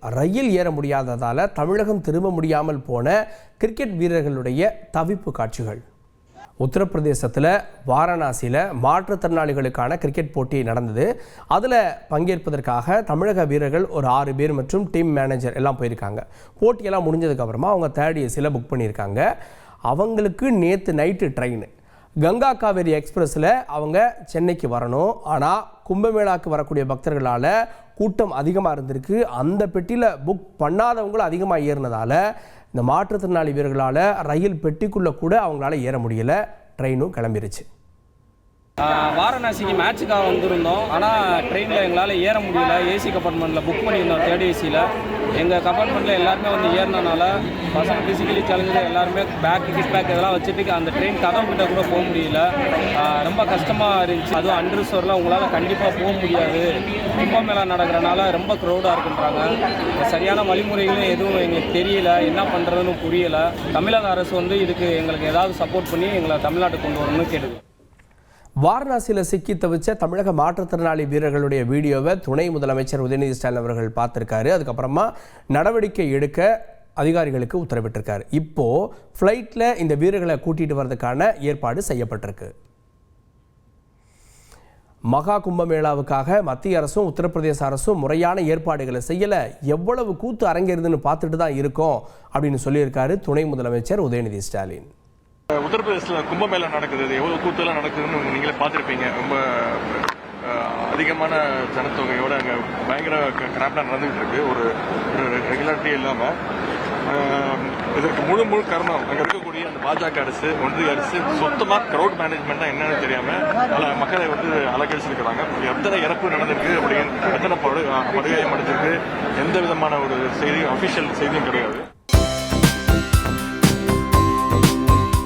ரயில் ஏற முடியாததால் தமிழகம் திரும்ப முடியாமல் போன கிரிக்கெட் வீரர்களுடைய தவிப்பு காட்சிகள். உத்தரப்பிரதேசத்தில் வாரணாசியில் மாற்றுத்திறனாளிகளுக்கான கிரிக்கெட் போட்டி நடந்தது. அதில் பங்கேற்பதற்காக தமிழக வீரர்கள் ஒரு ஆறு பேர் மற்றும் டீம் மேனேஜர் எல்லாம் போயிருக்காங்க. போட்டியெல்லாம் முடிஞ்சதுக்கப்புறமா அவங்க தேர்ட் ஏசியில் புக் பண்ணியிருக்காங்க. அவங்களுக்கு நேற்று நைட்டு ட்ரெயின். கங்கா காவேரி எக்ஸ்பிரஸில் அவங்க சென்னைக்கு வரணும். ஆனால் கும்பமேளாக்கு வரக்கூடிய பக்தர்களால் கூட்டம் அதிகமாக இருந்திருக்கு. அந்த பெட்டியில் புக் பண்ணாதவங்களும் அதிகமாக ஏறினதால இந்த மாற்றுத்திறனாளி வீரர்களால் ரயில் பெட்டிக்குள்ளே கூட அவங்களால ஏற முடியல. ட்ரெயினும் கிளம்பிருச்சு. வாரணாசிக்கு மேட்சுக்காக வந்திருந்தோம். ஆனால் ட்ரெயினில் எங்களால் ஏற முடியல. ஏசி கம்பார்ட்மெண்ட்டில் புக் பண்ணியிருந்தோம் தேர்ட் ஏசியில் எங்கள் கம்பார்ட்மெண்ட்டில் எல்லாருமே வந்து ஏறினனால பசங்க ஃபிசிக்கலி சேலஞ்சில் எல்லாருமே பேக் கிட் பேக் இதெல்லாம் வச்சுட்டு அந்த ட்ரெயின் கதவு கிட்ட கூட போக முடியல. ரொம்ப கஷ்டமாக இருந்துச்சு. அதுவும் அன்ரிசர்வில் உங்களால் கண்டிப்பாக போக முடியாது. கும்பமேளா நடக்கிறனால ரொம்ப க்ரௌடாக இருக்குன்றாங்க. சரியான வழிமுறைகளும் எதுவும் எங்களுக்கு தெரியல. என்ன பண்ணுறதுன்னு புரியலை. தமிழக அரசு வந்து இதுக்கு எங்களுக்கு ஏதாவது சப்போர்ட் பண்ணி எங்களை தமிழ்நாட்டுக்கு கொண்டு வரணும்னு கேட்டுது. வாரணாசியில் சிக்கி தவிச்ச தமிழக மாற்றுத்திறனாளி வீரர்களுடைய வீடியோவை துணை முதலமைச்சர் உதயநிதி ஸ்டாலின் அவர்கள் பார்த்துருக்காரு. அதுக்கப்புறமா நடவடிக்கை எடுக்க அதிகாரிகளுக்கு உத்தரவிட்டிருக்காரு. இப்போ ஃப்ளைட்டில் இந்த வீரர்களை கூட்டிட்டு வர்றதுக்கான ஏற்பாடு செய்யப்பட்டிருக்கு. மகா கும்பமேளாவுக்காக மத்திய அரசும் உத்தரப்பிரதேச அரசும் முறையான ஏற்பாடுகளை செய்யலை. எவ்வளவு கூத்து அரங்கேறுதுன்னு பார்த்துட்டு தான் இருக்கோம் அப்படின்னு சொல்லியிருக்காரு துணை முதலமைச்சர் உதயநிதி ஸ்டாலின். உத்தரப்பிரதேசில் கும்பமேளா நடக்குது. அது எவ்வளோ கூத்தெல்லாம் நடக்குதுன்னு நீங்களே பார்த்துருப்பீங்க. ரொம்ப அதிகமான ஜனத்தொகையோட அங்கே பயங்கர கிராப்டாக நடந்துகிட்டு இருக்கு. ஒரு ரெகுலாரிட்டி இல்லாமல் இதற்கு முழு முழு காரணம் அங்கே இருக்கக்கூடிய அந்த பாஜக அரசு ஒன்றிய அரசு சுத்தமாக க்ரௌட் மேனேஜ்மெண்ட்டாக என்னன்னு தெரியாமல் பல மக்களை வந்து அலக்கழிச்சிருக்கிறாங்க எத்தனை இறப்பு நடந்திருக்கு அப்படின்னு எத்தனை படு படுகாயம் அடைஞ்சிருக்கு எந்த விதமான ஒரு செய்தியும் அஃபிஷியல் செய்தியும் கிடையாது.